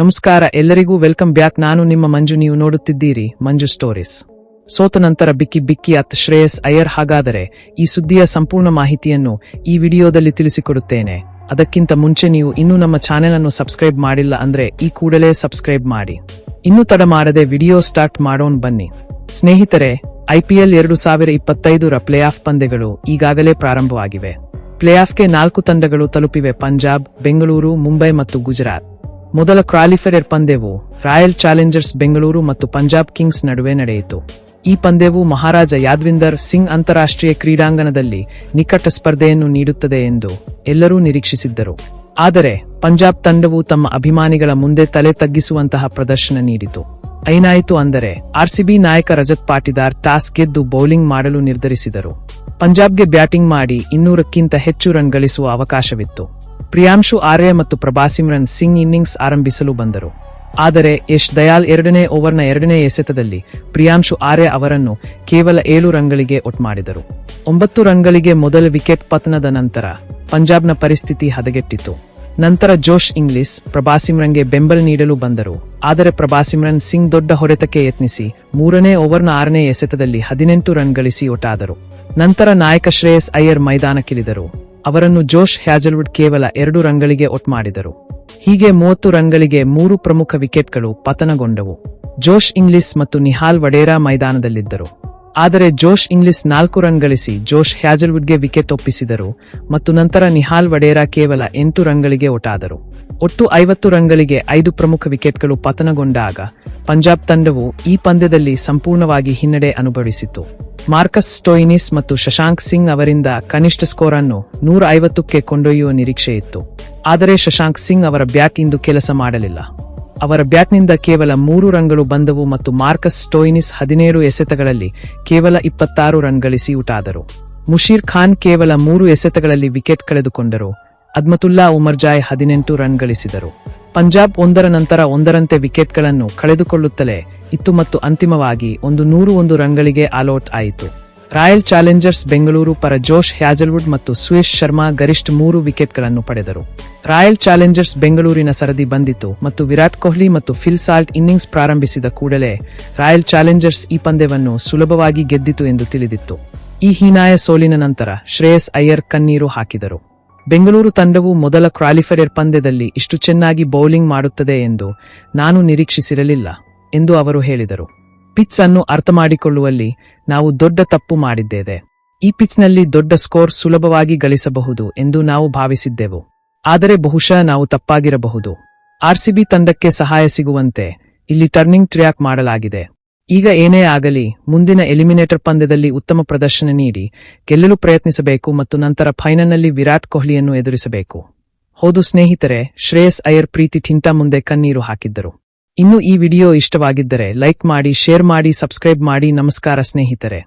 ನಮಸ್ಕಾರ, ಎಲ್ಲರಿಗೂ welcome back. ನಾನು ನಿಮ್ಮ ಮಂಜು, ನೀವು ನೋಡುತ್ತಿದ್ದೀರಿ ಮಂಜು ಸ್ಟೋರೀಸ್. ಸೋತ ನಂತರ ಬಿಕ್ಕಿ ಬಿಕ್ಕಿ ಅತ್ ಶ್ರೇಯಸ್ ಅಯ್ಯರ್. ಹಾಗಾದರೆ ಈ ಸುದ್ದಿಯ ಸಂಪೂರ್ಣ ಮಾಹಿತಿಯನ್ನು ಈ ವಿಡಿಯೋದಲ್ಲಿ ತಿಳಿಸಿಕೊಡುತ್ತೇನೆ. ಅದಕ್ಕಿಂತ ಮುಂಚೆ ನೀವು ಇನ್ನೂ ನಮ್ಮ ಚಾನೆಲ್ ಅನ್ನು ಸಬ್ಸ್ಕ್ರೈಬ್ ಮಾಡಿಲ್ಲ ಅಂದ್ರೆ ಈ ಕೂಡಲೇ ಸಬ್ಸ್ಕ್ರೈಬ್ ಮಾಡಿ. ಇನ್ನೂ ತಡ ಮಾಡದೆ ವಿಡಿಯೋ ಸ್ಟಾರ್ಟ್ ಮಾಡೋಣ ಬನ್ನಿ. ಸ್ನೇಹಿತರೆ ಐಪಿಎಲ್ ಎರಡು ಸಾವಿರ ಇಪ್ಪತ್ತೈದರ ಪ್ಲೇ ಆಫ್ ಪಂದ್ಯಗಳು ಈಗಾಗಲೇ ಪ್ರಾರಂಭವಾಗಿವೆ. ಪ್ಲೇ ಆಫ್ಗೆ ನಾಲ್ಕು ತಂಡಗಳು ತಲುಪಿವೆ. ಪಂಜಾಬ್, ಬೆಂಗಳೂರು, ಮುಂಬೈ ಮತ್ತು ಗುಜರಾತ್. ಮೊದಲ ಕ್ವಾಲಿಫೈಯರ್ ಪಂದ್ಯವು ರಾಯಲ್ ಚಾಲೆಂಜರ್ಸ್ ಬೆಂಗಳೂರು ಮತ್ತು ಪಂಜಾಬ್ ಕಿಂಗ್ಸ್ ನಡುವೆ ನಡೆಯಿತು. ಈ ಪಂದ್ಯವು ಮಹಾರಾಜ ಯಾದ್ವಿಂದರ್ ಸಿಂಗ್ ಅಂತಾರಾಷ್ಟ್ರೀಯ ಕ್ರೀಡಾಂಗಣದಲ್ಲಿ ನಿಕಟ ಸ್ಪರ್ಧೆಯನ್ನು ನೀಡುತ್ತದೆ ಎಂದು ಎಲ್ಲರೂ ನಿರೀಕ್ಷಿಸಿದ್ದರು. ಆದರೆ ಪಂಜಾಬ್ ತಂಡವು ತಮ್ಮ ಅಭಿಮಾನಿಗಳ ಮುಂದೆ ತಲೆ ತಗ್ಗಿಸುವಂತಹ ಪ್ರದರ್ಶನ ನೀಡಿತು. ಐನಾಯಿತು ಅಂದರೆ ಆರ್ಸಿಬಿ ನಾಯಕ ರಜತ್ ಪಾಟಿದಾರ್ ಟಾಸ್ ಗೆದ್ದು ಬೌಲಿಂಗ್ ಮಾಡಲು ನಿರ್ಧರಿಸಿದರು. ಪಂಜಾಬ್ಗೆ ಬ್ಯಾಟಿಂಗ್ ಮಾಡಿ ಇನ್ನೂರಕ್ಕಿಂತ ಹೆಚ್ಚು ರನ್ ಗಳಿಸುವ ಅವಕಾಶವಿತ್ತು. ಪ್ರಿಯಾಂಶು, ಆರ್ಯ ಮತ್ತು ಪ್ರಭಾಸಿಮ್ರನ್ ಸಿಂಗ್ ಇನ್ನಿಂಗ್ಸ್ ಆರಂಭಿಸಲು ಬಂದರು. ಆದರೆ ಯಶ್ ದಯಾಲ್ ಎರಡನೇ ಓವರ್ನ ಎರಡನೇ ಎಸೆತದಲ್ಲಿ ಪ್ರಿಯಾಂಶು, ಆರ್ಯ ಅವರನ್ನು ಕೇವಲ ಏಳು ರನ್ಗಳಿಗೆ ಮಾಡಿದರು. ಒಂಬತ್ತು ರನ್ಗಳಿಗೆ ಮೊದಲ ವಿಕೆಟ್ ಪತನದ ನಂತರ ಪಂಜಾಬ್ನ ಪರಿಸ್ಥಿತಿ ಹದಗೆಟ್ಟಿತು ನಂತರ ಜೋಶ್ ಇಂಗ್ಲಿಸ್ ಪ್ರಭಾಸಿಮ್ರನ್ಗೆ ಬೆಂಬಲ ನೀಡಲು ಬಂದರು. ಆದರೆ ಪ್ರಭಾಸಿಮ್ರನ್ ಸಿಂಗ್ ದೊಡ್ಡ ಹೊಡೆತಕ್ಕೆ ಯತ್ನಿಸಿ ಮೂರನೇ ಓವರ್ನ ಆರನೇ ಎಸೆತದಲ್ಲಿ ಹದಿನೆಂಟು ರನ್ ಗಳಿಸಿ ಒಟ್ಟಾದರು. ನಂತರ ನಾಯಕ ಶ್ರೇಯಸ್ ಅಯ್ಯರ್ ಮೈದಾನಕ್ಕಿಳಿದರು. ಅವರನ್ನು ಜೋಶ್ ಹ್ಯಾಜಲ್ವುಡ್ ಕೇವಲ ಎರಡು ರಂಗಳಿಗೆ ಒಟ್ ಮಾಡಿದರು. ಹೀಗೆ ಮೂವತ್ತು ರಂಗಳಿಗೆ ಮೂರು ಪ್ರಮುಖ ವಿಕೆಟ್ಗಳು ಪತನಗೊಂಡವು. ಜೋಶ್ ಇಂಗ್ಲಿಸ್ ಮತ್ತು ನಿಹಾಲ್ ವಡೇರಾ ಮೈದಾನದಲ್ಲಿದ್ದರು. ಆದರೆ ಜೋಶ್ ಇಂಗ್ಲಿಸ್ ನಾಲ್ಕು ರನ್ ಗಳಿಸಿ ಜೋಶ್ ಹ್ಯಾಜಲ್ವುಡ್ಗೆ ವಿಕೆಟ್ ಒಪ್ಪಿಸಿದರು ಮತ್ತು ನಂತರ ನಿಹಾಲ್ ವಡೇರಾ ಕೇವಲ ಎಂಟು ರಂಗಳಿಗೆ ಒಟಾದರು. ಒಟ್ಟು ಐವತ್ತು ರಂಗಳಿಗೆ ಐದು ಪ್ರಮುಖ ವಿಕೆಟ್ಗಳು ಪತನಗೊಂಡಾಗ ಪಂಜಾಬ್ ತಂಡವು ಈ ಪಂದ್ಯದಲ್ಲಿ ಸಂಪೂರ್ಣವಾಗಿ ಹಿನ್ನಡೆ ಅನುಭವಿಸಿತು ಮಾರ್ಕಸ್ ಸ್ಟೋಯಿನಿಸ್ ಮತ್ತು ಶಶಾಂಕ್ ಸಿಂಗ್ ಅವರಿಂದ ಕನಿಷ್ಠ ಸ್ಕೋರ್ ಅನ್ನು ನೂರ ಐವತ್ತಕ್ಕೆ ಕೊಂಡೊಯ್ಯುವ ನಿರೀಕ್ಷೆ ಇತ್ತು ಆದರೆ ಶಶಾಂಕ್ ಸಿಂಗ್ ಅವರ ಬ್ಯಾಟ್ ಇಂದು ಕೆಲಸ ಮಾಡಲಿಲ್ಲ. ಅವರ ಬ್ಯಾಟ್ನಿಂದ ಕೇವಲ ಮೂರು ರನ್ಗಳು ಬಂದವು ಮತ್ತು ಮಾರ್ಕಸ್ ಸ್ಟೋಯಿನಿಸ್ ಹದಿನೇಳು ಎಸೆತಗಳಲ್ಲಿ ಕೇವಲ ಇಪ್ಪತ್ತಾರು ರನ್ ಗಳಿಸಿ ಊಟಾದರು ಮುಷೀರ್ ಖಾನ್ ಕೇವಲ ಮೂರು ಎಸೆತಗಳಲ್ಲಿ ವಿಕೆಟ್ ಕಳೆದುಕೊಂಡರು. ಅದ್ಮತುಲ್ಲಾ ಉಮರ್ಜಾಯ್ ಹದಿನೆಂಟು ರನ್ ಗಳಿಸಿದರು. ಪಂಜಾಬ್ ಒಂದರ ನಂತರ ಒಂದರಂತೆ ವಿಕೆಟ್ಗಳನ್ನು ಕಳೆದುಕೊಳ್ಳುತ್ತಲೇ ಇತ್ತು ಮತ್ತು ಅಂತಿಮವಾಗಿ ಒಂದು ನೂರು ಒಂದು ರನ್ಗಳಿಗೆ ಆಲೌಟ್ ಆಯಿತು. ರಾಯಲ್ ಚಾಲೆಂಜರ್ಸ್ ಬೆಂಗಳೂರು ಪರ ಜೋಶ್ ಹ್ಯಾಜಲ್ವುಡ್ ಮತ್ತು ಸುಯೇಶ್ ಶರ್ಮಾ ಗರಿಷ್ಠ ಮೂರು ವಿಕೆಟ್ಗಳನ್ನು ಪಡೆದರು. ರಾಯಲ್ ಚಾಲೆಂಜರ್ಸ್ ಬೆಂಗಳೂರಿನ ಸರದಿ ಬಂದಿತು ಮತ್ತು ವಿರಾಟ್ ಕೊಹ್ಲಿ ಮತ್ತು ಫಿಲ್ ಸಾಲ್ಟ್ ಇನ್ನಿಂಗ್ಸ್ ಪ್ರಾರಂಭಿಸಿದ ಕೂಡಲೇ ರಾಯಲ್ ಚಾಲೆಂಜರ್ಸ್ ಈ ಪಂದ್ಯವನ್ನು ಸುಲಭವಾಗಿ ಗೆದ್ದಿತು ಎಂದು ತಿಳಿದಿತ್ತು. ಈ ಹೀನಾಯ ಸೋಲಿನ ನಂತರ ಶ್ರೇಯಸ್ ಅಯ್ಯರ್ ಕಣ್ಣೀರು ಹಾಕಿದರು. ಬೆಂಗಳೂರು ತಂಡವು ಮೊದಲ ಕ್ವಾಲಿಫೈಯರ್ ಪಂದ್ಯದಲ್ಲಿ ಇಷ್ಟು ಚೆನ್ನಾಗಿ ಬೌಲಿಂಗ್ ಮಾಡುತ್ತದೆ ಎಂದು ನಾನು ನಿರೀಕ್ಷಿಸಿರಲಿಲ್ಲ. ಎಂದು ಅವರು ಹೇಳಿದರು. ಪಿಚ್ ಅನ್ನು ಅರ್ಥಮಾಡಿಕೊಳ್ಳುವಲ್ಲಿ ನಾವು ದೊಡ್ಡ ತಪ್ಪು ಮಾಡಿದ್ದೇವೆ. ಈ ಪಿಚ್ನಲ್ಲಿ ದೊಡ್ಡ ಸ್ಕೋರ್ ಸುಲಭವಾಗಿ ಗಳಿಸಬಹುದು ಎಂದು ನಾವು ಭಾವಿಸಿದ್ದೆವು. ಆದರೆ ಬಹುಶಃ ನಾವು ತಪ್ಪಾಗಿರಬಹುದು. ಆರ್ಸಿಬಿ ತಂಡಕ್ಕೆ ಸಹಾಯ ಸಿಗುವಂತೆ ಇಲ್ಲಿ ಟರ್ನಿಂಗ್ ಟ್ರ್ಯಾಕ್ ಮಾಡಲಾಗಿದೆ. ಈಗ ಏನೇ ಆಗಲಿ, ಮುಂದಿನ ಎಲಿಮಿನೇಟರ್ ಪಂದ್ಯದಲ್ಲಿ ಉತ್ತಮ ಪ್ರದರ್ಶನ ನೀಡಿ, ಗೆಲ್ಲಲು ಪ್ರಯತ್ನಿಸಬೇಕು ಮತ್ತು ನಂತರ ಫೈನಲ್ನಲ್ಲಿ ವಿರಾಟ್ ಕೊಹ್ಲಿಯನ್ನು ಎದುರಿಸಬೇಕು. ಹೌದು ಸ್ನೇಹಿತರೆ, ಶ್ರೇಯಸ್ ಅಯ್ಯರ್ ಪ್ರೀತಿ ಠಿಂಟಾ ಮುಂದೆ ಕಣ್ಣೀರು ಹಾಕಿದ್ದರು. ಇನ್ನು ಈ ವಿಡಿಯೋ ಇಷ್ಟವಾಗಿದ್ದರೆ ಲೈಕ್ ಮಾಡಿ ಶೇರ್ ಮಾಡಿ ಸಬ್ಸ್ಕ್ರೈಬ್ ಮಾಡಿ. ನಮಸ್ಕಾರ ಸ್ನೇಹಿತರೆ.